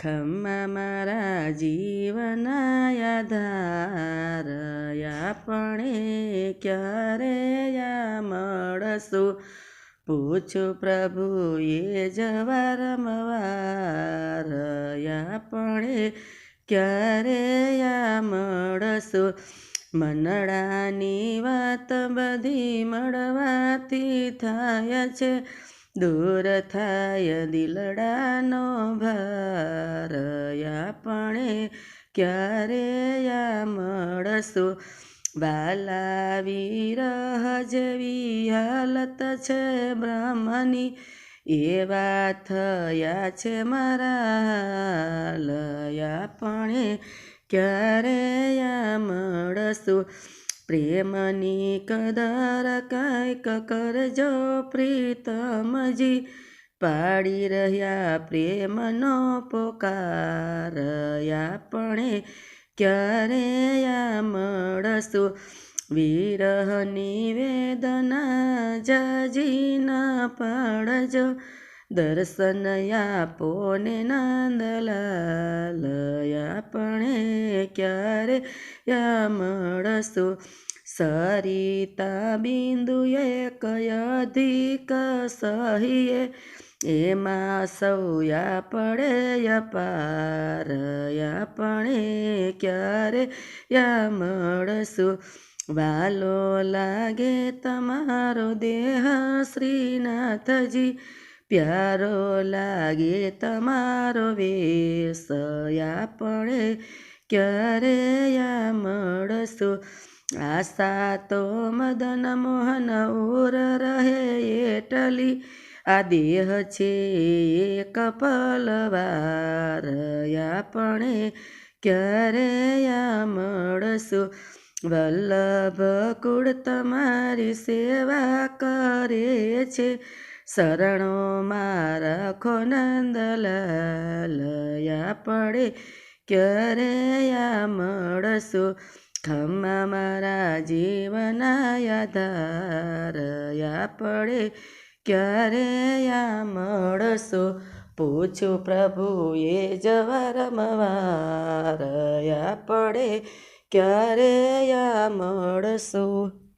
ખમ્મા મારા જીવના આધાર આપણે ક્યારે યા મળશું? પૂછું પ્રભુએ જવાર મવાર આપણે ક્યારે યા મળશું? મનડાની વાત બધી મળવાથી થાય છે. દૂર થાય દિલડાનો ભાર આપણે ક્યારે યા મળશું? બાલા વિરહ જેવી હાલત છે બ્રહ્મની. એવા થયા છે મારા લયા પણ ક્યારે યા મળશું? પ્રેમની કદર કાંઈક કરજો પ્રીતમજી. પાડી રહ્યા પ્રેમનો પોકાર, આપણે ક્યારે મળશું? વિરહની વેદના જાજી ન પાડજો. દર્શન આપો ને નંદલાલ આપણે ક્યારે યા મળશું સરિતા બિંદુ એક અધિક સહીએ? એમાં સૌયા પડે અપાર, આપણે ક્યારે યા મળશું વાલો લાગે તમારો દેહ શ્રીનાથજી પ્યારો લાગે તમારો વેશ આપણે ક્યારે યા મળશું આશા તો મદન મોહન ઓર રહે એટલી, આ દેહ છે એક પલવાર આપણે ક્યારે યા મળશું વલ્લભ કુળ તમારી સેવા કરે છે શરણો મારા ખોનંદલાલ પડે. ક્યારે યા મળશું? ખમ્મા મારા જીવના આધાર પડે. ક્યારે યા મળશો? પૂછું પ્રભુએ જવાર મવાર પડે. ક્યારે યા મળશું?